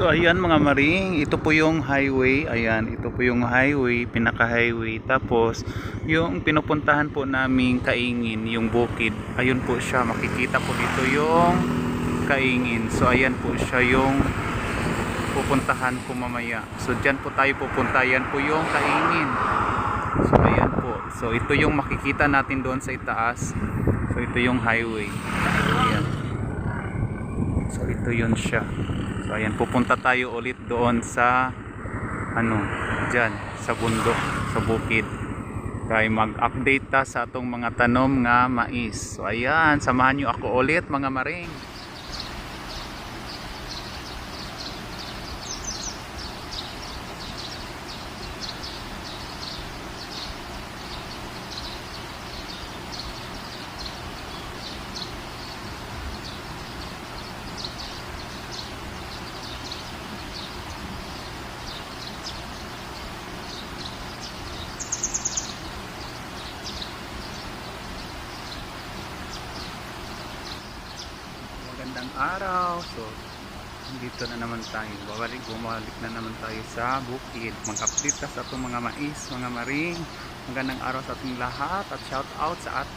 So ayan mga maring, ito po yung highway. Ayan, ito po yung highway, pinaka-highway. Tapos yung pinupuntahan po naming kaingin, yung bukid. Ayun po siya, makikita po dito yung kaingin. So ayan po siya yung pupuntahan ko mamaya. So dyan po tayo pupunta. Yan po yung kaingin. So ayan po. So ito yung makikita natin doon sa itaas. So ito yung highway. Ayan. So ito yun siya. So ayan, pupunta tayo ulit doon sa ano, diyan sa bundok, sa bukid. Tayo mag-update ta sa atong mga tanom nga mais. So ayan, samahan niyo ako ulit mga maring. Magandang araw. So, dito na naman tayo. Babalik, bumalik na naman tayo sa bukid. Mag-update ka sa itong mga mais, mga maring. Magandang araw sa ating lahat at shout out sa, at,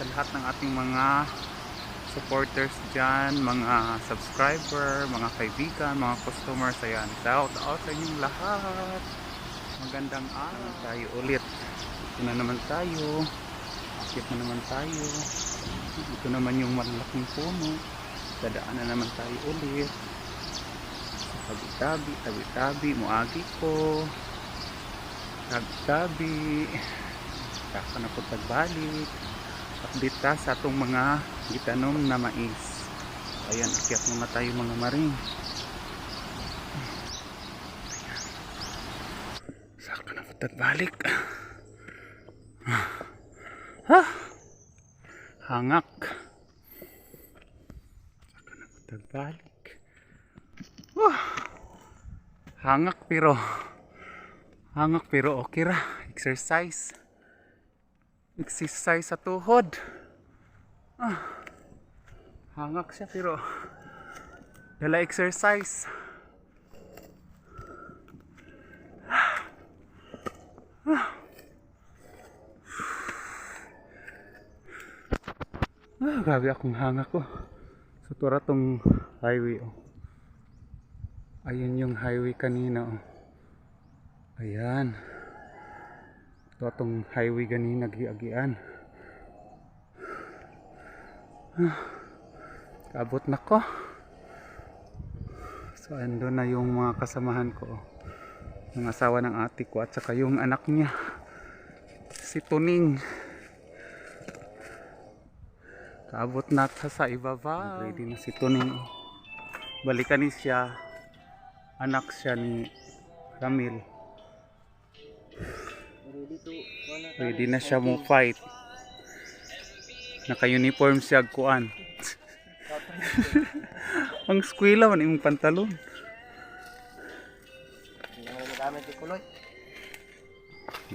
sa lahat ng ating mga supporters dyan, mga subscriber, mga kaibigan, mga customers. Ayan, shout out sa inyong lahat. Magandang araw. Tayo ulit. Ito na naman tayo. Akit na naman tayo. Ito naman yung malaking puno dadaan na naman tayo ulit. Tabi-tabi, tabi-tabi muagi ko. Tabi-tabi. Saka na po tagbalik update ta sa itong mga gitanom na mais. Ayan, akyat naman tayo mga maring. Saka na po tagbalik ha hangak tagbalik Wah! hangak pero hangak pero okay ra. Exercise. Exercise sa tuhod. Ah. hangak siya pero dala exercise. Ah, grabe akong hangak ko So tura tong highway oh. Ayan yung highway kanina oh. Ayan. Ito tong highway kanina giagian. Ah, Kabot na ko. So ando na yung mga kasamahan ko. oh. Yung asawa ng ate ko at saka yung anak niya. Si Tuning. Kaabot na ta sa ibaba. Ready na si Tuning. Balikan ni siya. Anak siya ni Ramil. Ready na siya mo fight. Naka-uniform siya kuan. Ang skwela man imong pantalon.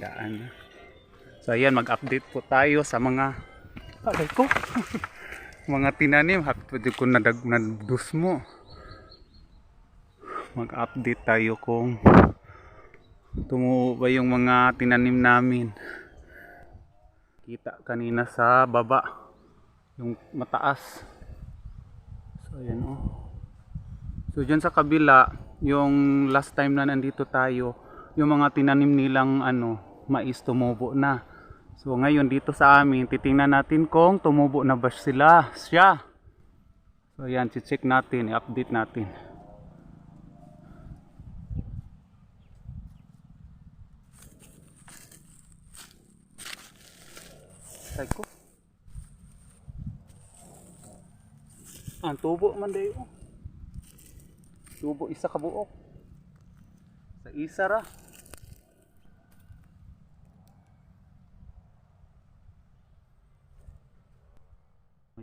Daan na. So ayan, mag-update po tayo sa mga Alay ko. mga tinanim, hapit ko nadag nadus mo. Mag-update tayo kung tumuo ba yung mga tinanim namin. Kita kanina sa baba. Yung mataas. So ayan oh. So dyan sa kabila, yung last time na nandito tayo, yung mga tinanim nilang ano, mais tumubo na. So ngayon dito sa amin, titingnan natin kung tumubo na ba sila, siya. So yan, check natin, i-update natin. Ay ko. Ang tubo man dayo. Tubo isa ka buok. Sa isa ra.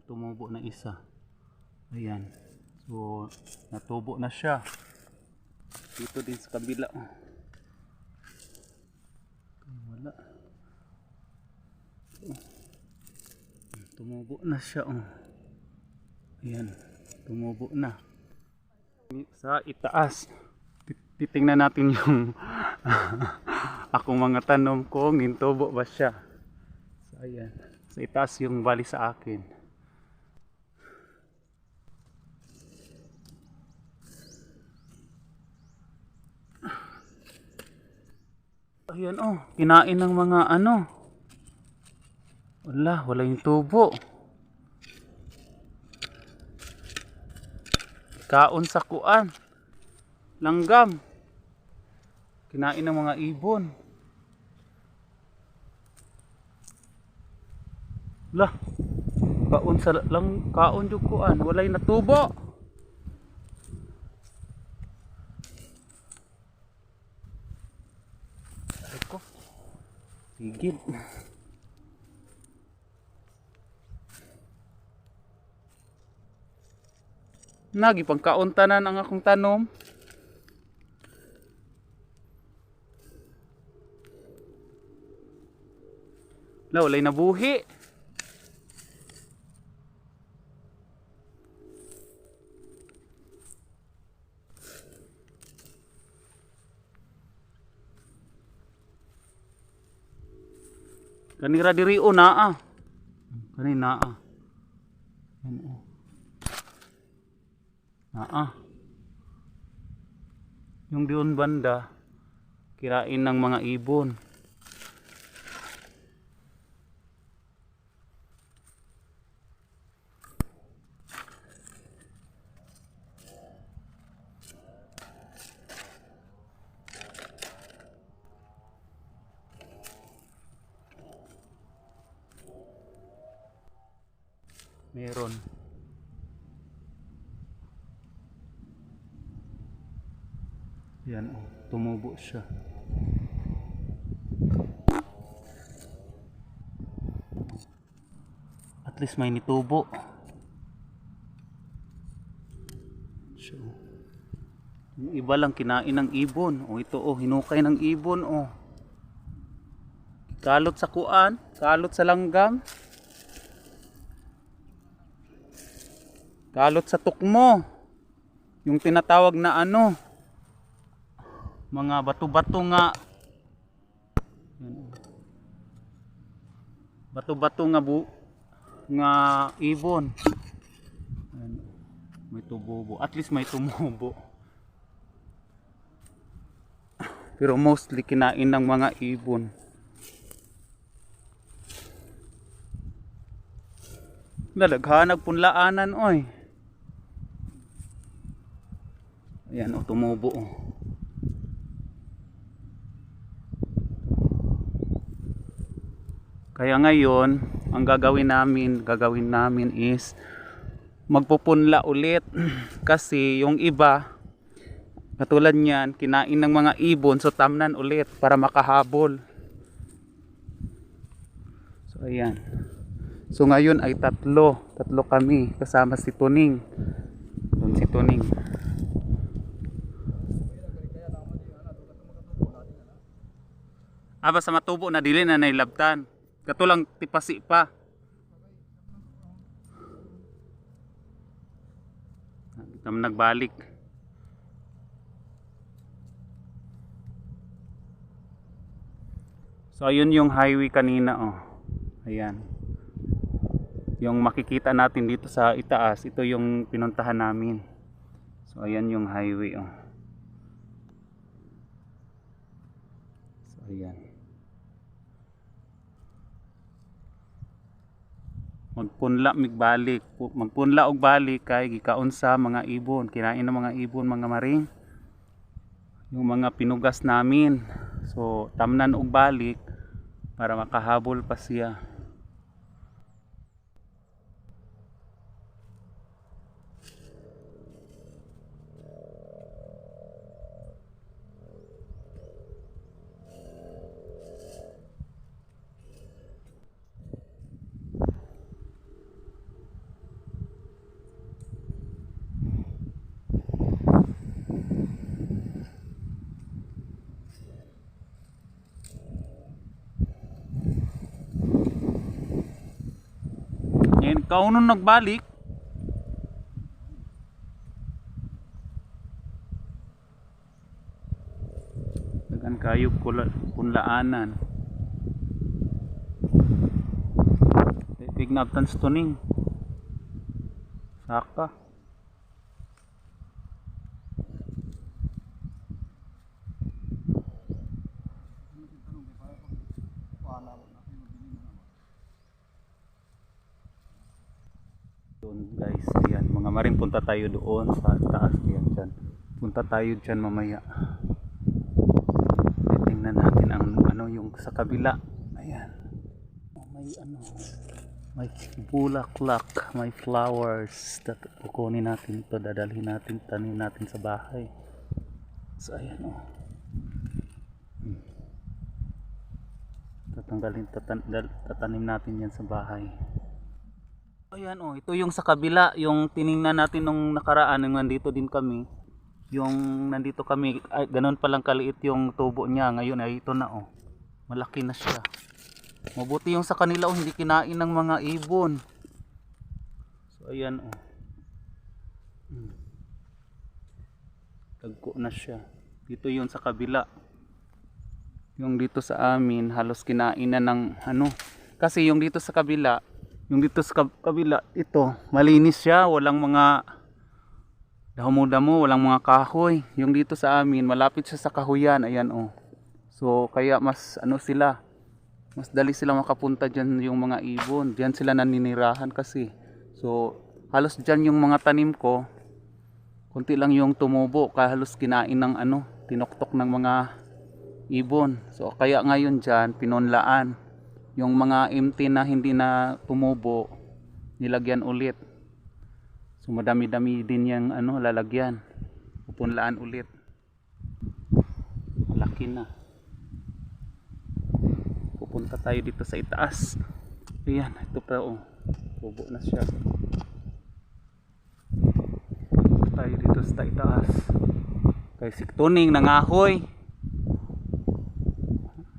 Tumubo na isa ayan so natubo na siya dito din sa kabila wala tumubo na siya oh. ayan tumubo na Sa itaas. Tit- Titingnan natin yung akong mga tanom ko, nintubo ba siya. So ayan. Sa itaas yung bali sa akin. Ayan oh, kinain ng mga ano. Wala, wala yung tubo. Kaon sa kuan. Langgam. Kinain ng mga ibon. Lah. Kaon sa lang kaon jud kuan, walay natubo. Tigil. Nagi pagkauntanan ang akong tanom. La, walay nabuhi. Kanira diri o naa. Kani naa. Yan o. Naa. Yung diyon banda, kirain ng mga ibon. Meron. Yan oh, tumubo siya. At least may nitubo. So, yung iba lang kinain ng ibon. O ito oh, hinukay ng ibon oh. Kalot sa kuan, kalot sa langgam. Kalot sa tukmo. Yung tinatawag na ano, mga bato-bato nga. Bato-bato nga bu nga ibon. Yan. May tububo. At least may tumubo. Pero mostly kinain ng mga ibon. Dalaghanag punlaanan oy. Ayan o, tumubo o. Kaya ngayon, ang gagawin namin, gagawin namin is magpupunla ulit kasi yung iba katulad niyan, kinain ng mga ibon so tamnan ulit para makahabol. So ayan. So ngayon ay tatlo, tatlo kami kasama si Tuning. Doon si Tuning. Ah, basta matubo na dili na nailabtan. Katulang tipasi pa. Tam nagbalik. So ayun yung highway kanina oh. Ayan. Yung makikita natin dito sa itaas, ito yung pinuntahan namin. So ayan yung highway oh. So ayan. Magpunla migbalik, Pu- magpunla og balik kay gikaon sa mga ibon, kinain ng mga ibon mga maring. Yung mga pinugas namin. So tamnan og balik para makahabol pa siya. Kaunong nagbalik, dagan kayo kunlaanan. Tignabtan sa tuning. Saka. Doon guys, ayan, mga maring punta tayo doon sa taas yan dyan. Punta tayo dyan mamaya. Tingnan natin ang ano yung sa kabila. Ayan. May ano, may bulaklak, may flowers. Dat kukunin natin ito, dadalhin natin, tanim natin sa bahay. So ayan oh. Hmm. Tatanggalin, tatan, tatanim natin yan sa bahay. Ayan oh, ito yung sa kabila, yung tiningnan natin nung nakaraan, nung nandito din kami. Yung nandito kami, ay, ganun palang kaliit yung tubo niya. Ngayon ay ito na oh. Malaki na siya. Mabuti yung sa kanila oh, hindi kinain ng mga ibon. So ayan oh. Hmm. Tagko na siya. Dito yun sa kabila. Yung dito sa amin, halos kinain na ng ano. Kasi yung dito sa kabila, yung dito sa kab- kabila, ito, malinis siya, walang mga damo-damo, walang mga kahoy. Yung dito sa amin, malapit siya sa kahuyan, ayan oh. So, kaya mas ano sila, mas dali sila makapunta dyan yung mga ibon. Diyan sila naninirahan kasi. So, halos dyan yung mga tanim ko, konti lang yung tumubo, halos kinain ng ano, tinoktok ng mga ibon. So, kaya ngayon dyan, pinonlaan yung mga empty na hindi na tumubo nilagyan ulit. So madami-dami din yung ano lalagyan. Pupunlaan ulit. Malaki na. Pupunta tayo dito sa itaas. Ayan ito pa oh. Tubo na siya. Pupunta tayo dito sa itaas. Kay siktuning nangahoy.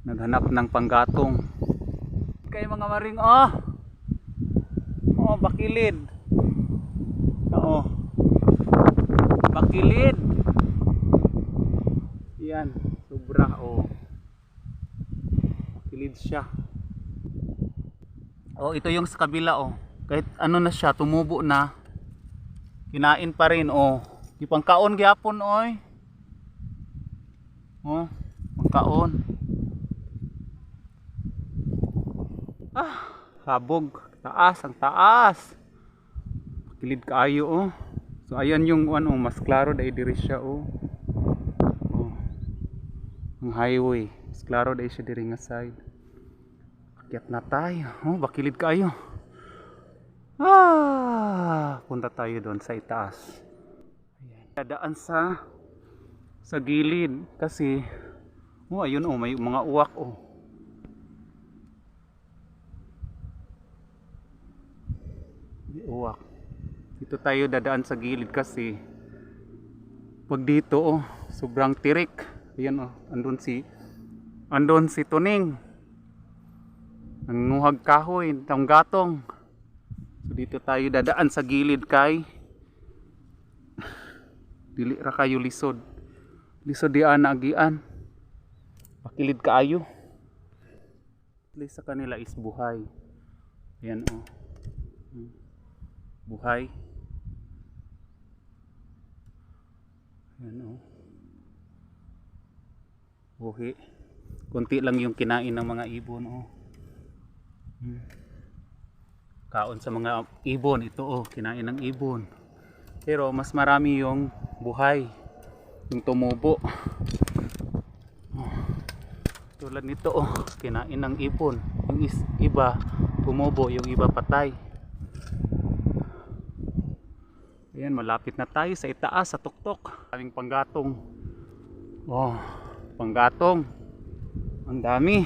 Naghanap ng panggatong kay mga maring oh oh bakilid. Oo. Bakilid. Yan sobra oh. Bakilid siya. Oh ito yung sa kabila oh. Kahit ano na siya tumubo na. Kinain pa rin oh. Ipangkaon gyapon oy. Oh pangkaon Habog. Taas, ang taas. Kilid kaayo oh. So ayan yung ano, mas klaro dahil diri siya oh. Oh. Ang highway. Mas klaro dahil siya diri nga side. Akyat na tayo. Oh, bakilid kaayo. Ah, punta tayo doon sa itaas. Ayan. Dadaan sa sa gilid kasi oh ayun oh may mga uwak oh. Di uwak. Dito tayo dadaan sa gilid kasi pag dito oh, sobrang tirik. Ayan oh, andun si andun si Tuning. Nanguhag kahoy, tang gatong. So dito tayo dadaan sa gilid kay dili ra kayo lisod. Lisod di ana agian. Pakilid kaayo. At least sa kanila is buhay. Ayan oh buhay. Yan o buhi. Kunti lang yung kinain ng mga ibon o hmm. kaon sa mga ibon. Ito o kinain ng ibon. Pero mas marami yung buhay. Yung tumubo. Oh. tulad nito oh kinain ng ibon. Yung is, iba tumubo. Yung iba patay Ayan, malapit na tayo sa itaas, sa tuktok. Aming panggatong. Oh, panggatong. Ang dami.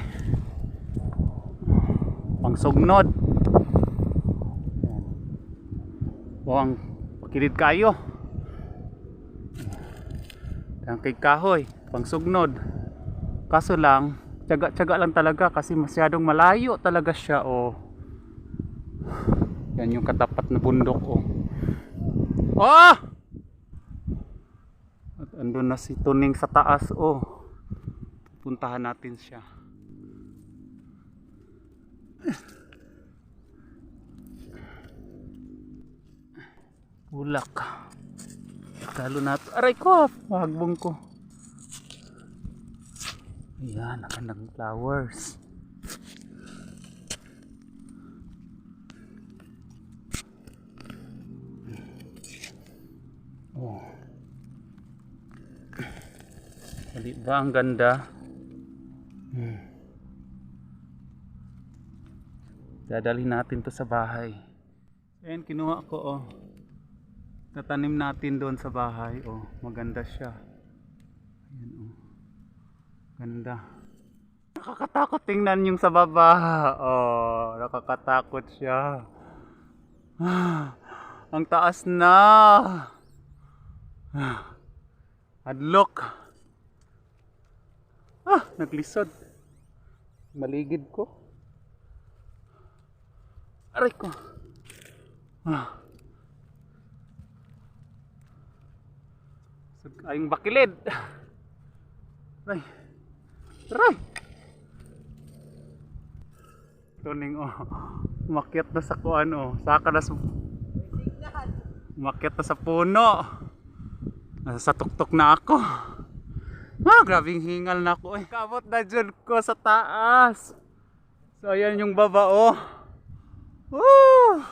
Pangsugnod. Oh, ang pakilid kayo. Ang kay kahoy, pangsugnod. Kaso lang, tiyaga-tiyaga lang talaga kasi masyadong malayo talaga siya. Oh. Yan yung katapat na bundok. Oh. Oh! At andun na si Tuning sa taas oh. Puntahan natin siya. Ulak. Talo na to. Aray ko! Mahagbong ko. Ayan, nakandang flowers. Oh. Di ba ang ganda? Hmm. Dadalhin natin to sa bahay. Ayan, kinuha ko oh. Tatanim natin doon sa bahay. Oh, maganda siya. Ayan oh. Ganda. Nakakatakot tingnan yung sa baba. Oh, nakakatakot siya. Ah, ang taas na. Ah, Hadlok. Ah, naglisod. Maligid ko. Aray ko. Ah. Ayong bakilid. Aray. Aray. Tuning oh. Umakyat na sa kuan oh. Saka na sa Umakyat na sa puno. Nasa tuktok na ako. Ah, grabing hingal na ako eh. Kabot na dyan ko sa taas. So, ayan yung baba oh. Woo!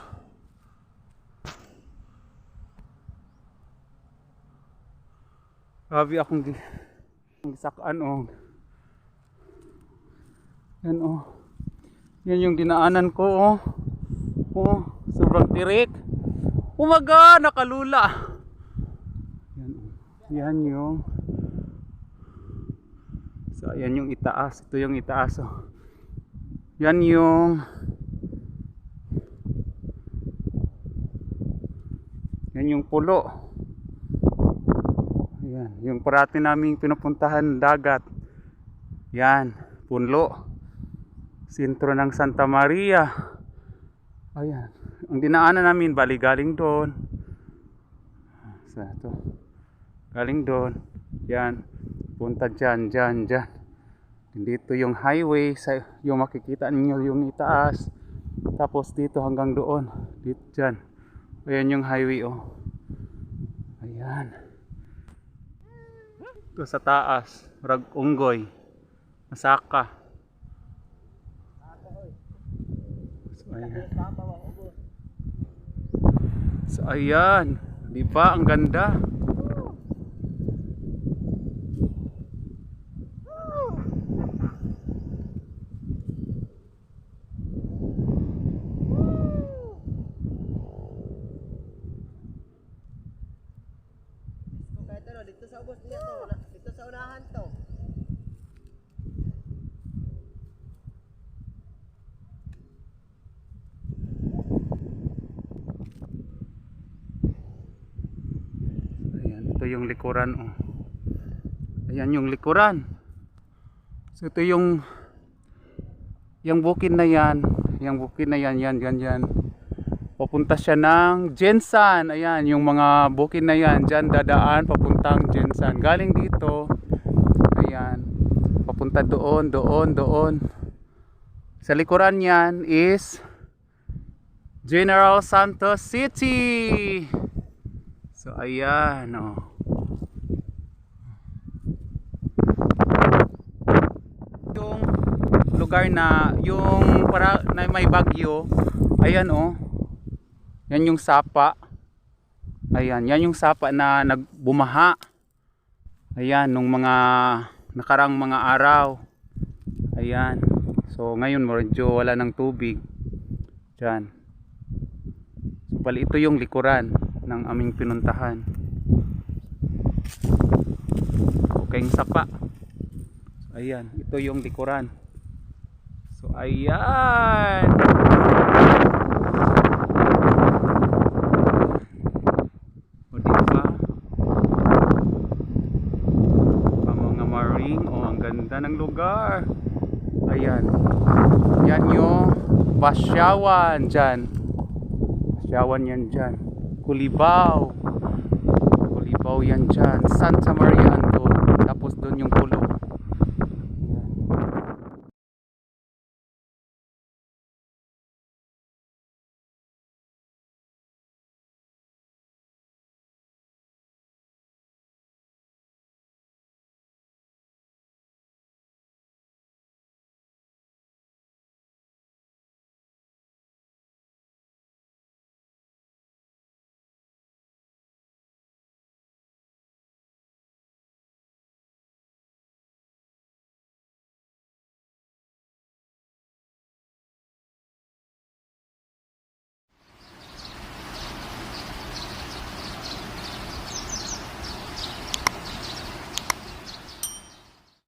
Grabe akong di ang sakaan oh. Yan oh. Yan yung dinaanan ko oh. Oh, sobrang tirik. Umaga, nakalula. Yan. Yan yung So ayan yung itaas. Ito yung itaas oh. Yan yung Yan yung pulo. Ayan, yung parati naming pinupuntahan dagat. Yan, punlo. Sintro ng Santa Maria. Ayan. Ang dinaanan namin, bali galing doon. Sa to. Galing doon. Yan. Punta dyan, dyan, dyan. Dito yung highway, sa, yung makikita ninyo yung itaas. Tapos dito hanggang doon. Dito dyan. Ayan yung highway oh. Ayan. Ito sa taas, rag unggoy. Masaka. So ayan. So ayan. Di ang ganda? Kahit ano, dito sa ubos niya to, dito sa unahan to. Ayan, ito yung likuran oh. Ayan yung likuran. So ito yung yung bukid na yan, yung bukid na yan, yan, yan, yan. Papunta siya ng Jensan. Ayan, yung mga bukid na yan, dyan dadaan papuntang Jensan. Galing dito, ayan, papunta doon, doon, doon. Sa likuran yan is General Santos City. So ayan oh. Yung lugar na yung para na may bagyo, ayan oh. Yan yung sapa. Ayan, yan yung sapa na nagbumaha. Ayan, nung mga nakarang mga araw. Ayan. So ngayon medyo wala ng tubig. Diyan. So, bali ito yung likuran ng aming pinuntahan. Okay, sapa. So, ayan, ito yung likuran. So ayan. O diba? Ang mga maring, oh ang ganda ng lugar. Ayan. Yan yung Pasyawan dyan. Pasyawan yan dyan. Kulibaw. Kulibaw yan dyan. Santa Maria andun. Tapos doon yung pulo.